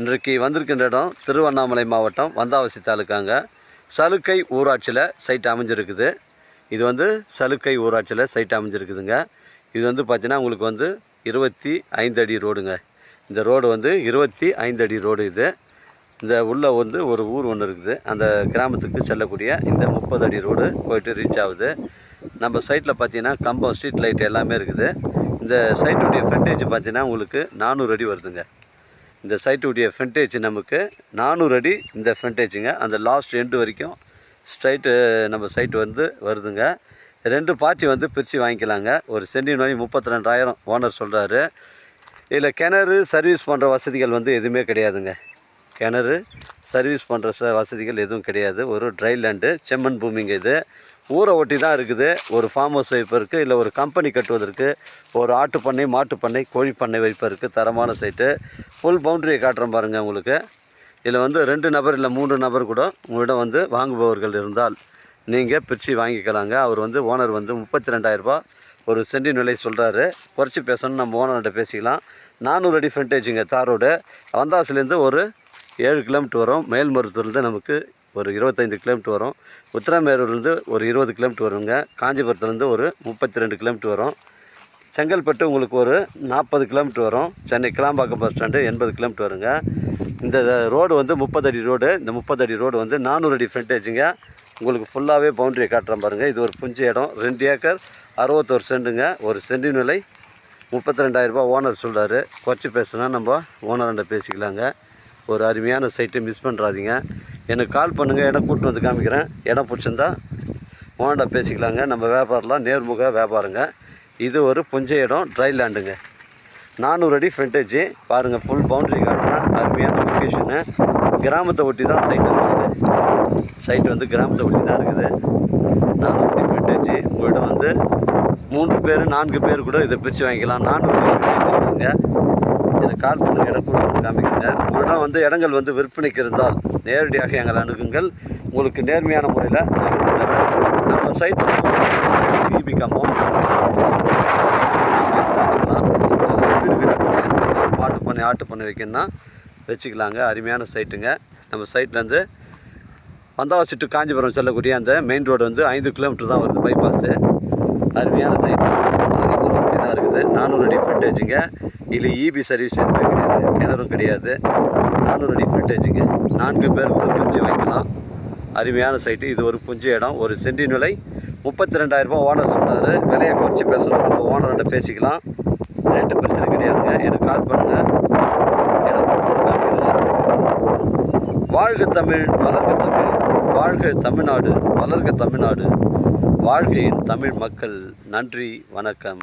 இன்றைக்கு வந்திருக்கின்ற இடம் திருவண்ணாமலை மாவட்டம் வந்தாவசி தாலுக்காங்க. சலுக்கை ஊராட்சியில் சைட் அமைஞ்சிருக்குது. இது வந்து சலுக்கை ஊராட்சியில் சைட் அமைஞ்சிருக்குதுங்க. இது வந்து பார்த்திங்கன்னா உங்களுக்கு வந்து இருபத்தி ஐந்து அடி ரோடுங்க. இந்த ரோடு வந்து இருபத்தி ஐந்து அடி ரோடு இது. இந்த உள்ளே வந்து ஒரு ஊர் ஒன்று இருக்குது. அந்த கிராமத்துக்கு செல்லக்கூடிய இந்த முப்பது அடி ரோடு போயிட்டு ரீச் ஆகுது. நம்ம சைட்டில் பார்த்தீங்கன்னா கம்பம் ஸ்ட்ரீட் லைட் எல்லாமே இருக்குது. இந்த சைட்டுடைய ஃப்ரண்டேஜ் பார்த்தீங்கன்னா உங்களுக்கு நானூறு அடி வருதுங்க. இந்த சைட்டுடைய ஃப்ரண்டேஜ் நமக்கு நானூறு அடி இந்த ஃப்ரண்டேஜுங்க அந்த லாஸ்ட் எண்டு வரைக்கும் ஸ்ட்ரைட்டு நம்ம சைட்டு வந்து வருதுங்க. ரெண்டு பார்ட்டி வந்து பிரித்து வாங்கிக்கலாங்க. ஒரு சென்டி நோய் முப்பத்தி ரெண்டாயிரம் ஓனர் சொல்கிறாரு இதில் கிணறு சர்வீஸ் பண்ணுற வசதிகள் வந்து எதுவுமே கிடையாதுங்க. கிணறு சர்வீஸ் பண்ணுற ச வசதிகள் எதுவும் கிடையாது. ஒரு ட்ரை லேண்டு செம்மண் பூமிங்க இது. ஊரை ஒட்டி தான் இருக்குது. ஒரு ஃபார்ம் ஹவுஸ் வைப்பதற்கு இல்லை ஒரு கம்பெனி கட்டுவதற்கு ஒரு ஆட்டு பண்ணை மாட்டு பண்ணை கோழி பண்ணை வைப்பதற்கு தரமான சைட்டு ஃபுல் பவுண்டரியை காட்டுறோம் பாருங்கள் உங்களுக்கு. இதில் வந்து ரெண்டு நபர் இல்லை மூன்று நபர் கூட உங்களிடம் வந்து வாங்குபவர்கள் இருந்தால் நீங்கள் பிரித்து வாங்கிக்கலாங்க. அவர் வந்து ஓனர் வந்து முப்பத்தி ரெண்டாயிரரூபா ஒரு சென்டி நிலை சொல்கிறாரு குறைச்சி பேசணும் நம்ம ஓனர்கிட்ட பேசிக்கலாம். நானூறு அடி ஃப்ரண்டேஜுங்க தார் ரோடு ஒரு ஏழு கிலோமீட்டர் வரும். மேல்மருத்தூர்லேருந்து நமக்கு ஒரு இருபத்தைந்து கிலோமீட்டர் வரும். உத்தரமேரூர்லேருந்து ஒரு இருபது கிலோமீட்டர் வருங்க. காஞ்சிபுரத்துலேருந்து ஒரு முப்பத்தி ரெண்டு கிலோமீட்டர் வரும். செங்கல்பட்டு உங்களுக்கு ஒரு நாற்பது கிலோமீட்டர் வரும். சென்னை கிளாம்பாக்கம் பஸ் ஸ்டாண்டு எண்பது கிலோமீட்டர் வருங்க. இந்த ரோடு வந்து முப்பது அடி ரோடு. இந்த முப்பது அடி ரோடு வந்து நானூறு அடி ஃப்ரண்டேஜுங்க உங்களுக்கு ஃபுல்லாகவே பவுண்டரியை காட்டுறேன் பாருங்கள் இது ஒரு புஞ்சு இடம். ரெண்டு ஏக்கர் அறுபத்தோரு சென்டுங்க ஒரு சென்டின் நிலை முப்பத்தி ரெண்டாயிரரூபா ஓனர் சொல்கிறாரு குறைச்சி பேசுனா நம்ம ஓனர்கிட்ட பேசிக்கலாங்க. ஒரு அருமையான சைட்டை மிஸ் பண்ணுறாதீங்க எனக்கு கால் பண்ணுங்கள் இடம் கூட்டு வந்து காமிக்கிறேன். இடம் பிடிச்சிருந்தா ஓண்டா பேசிக்கலாங்க. நம்ம வியாபாரம்லாம் நேர்முக வியாபாரங்க. இது ஒரு புஞ்ச இடம் ட்ரை லேண்டுங்க நானூறு அடி ஃப்ரண்டேஜ் பாருங்கள் ஃபுல் பவுண்டரி காட்டினா அருமையான லொக்கேஷனு கிராமத்தை ஒட்டி தான் சைட் இருக்குது. சைட் வந்து கிராமத்தை ஒட்டி தான் இருக்குது. நானூறு அடி ஃப்ரண்டேஜ் உங்கள்கிட்ட வந்து மூன்று பேர் நான்கு பேர் கூட இதை பிரித்து வாங்கிக்கலாம். நானூறு அடி ஃப்ரண்டேஜ் இருக்குதுங்க. எனக்கு கால் பண்ணுங்கள் இடம் கூட்டு வந்து காமிக்கிறேங்க. உங்களிடம் வந்து இடங்கள் வந்து விற்பனைக்கு இருந்தால் நேரடியாக எங்களை அணுகுங்கள். உங்களுக்கு நேர்மையான முறையில் நான் தரேன் நம்ம சைட்டில் பிபி கம்பம் வீடு கட்டி மாட்டு பண்ணி ஆட்டு பண்ணி வைக்கணும்னா வச்சுக்கலாங்க. அருமையான சைட்டுங்க நம்ம சைட்லேருந்து வந்தாவாசி டு காஞ்சிபுரம் செல்லக்கூடிய அந்த மெயின் ரோடு வந்து ஐந்து கிலோமீட்டர் தான் வருது பைபாஸு அருமையான சைட்டு ஒரு வண்டி தான் இருக்குது. நானூறு அடி ஃப்ரண்டேஜுங்க இதில் இபி சர்வீஸ் எதுவுமே கிடையாது. கிணறும் கிடையாது. நானூறு அடி ஃப்ரண்டேஜுங்க நான்கு பேர் கூட பிரிஞ்சு வைக்கலாம். அருமையான சைட்டு இது ஒரு புஞ்ச இடம். ஒரு சென்டி நிலை. முப்பத்தி ரெண்டாயிரரூபா ஓனர் சொல்கிறாரு விலையை குறைச்சி பேசணும் நம்ம ஓனர்கிட்ட பேசிக்கலாம். ரேட்டு பிரச்சனை கிடையாதுங்க. எனக்கு கால் பண்ணுங்கள் எனக்கு வாழ்க தமிழ் வளர்க தமிழ். வாழ்க தமிழ்நாடு வளர்க தமிழ்நாடு. வாழ்கையின் தமிழ் மக்கள். நன்றி வணக்கம்.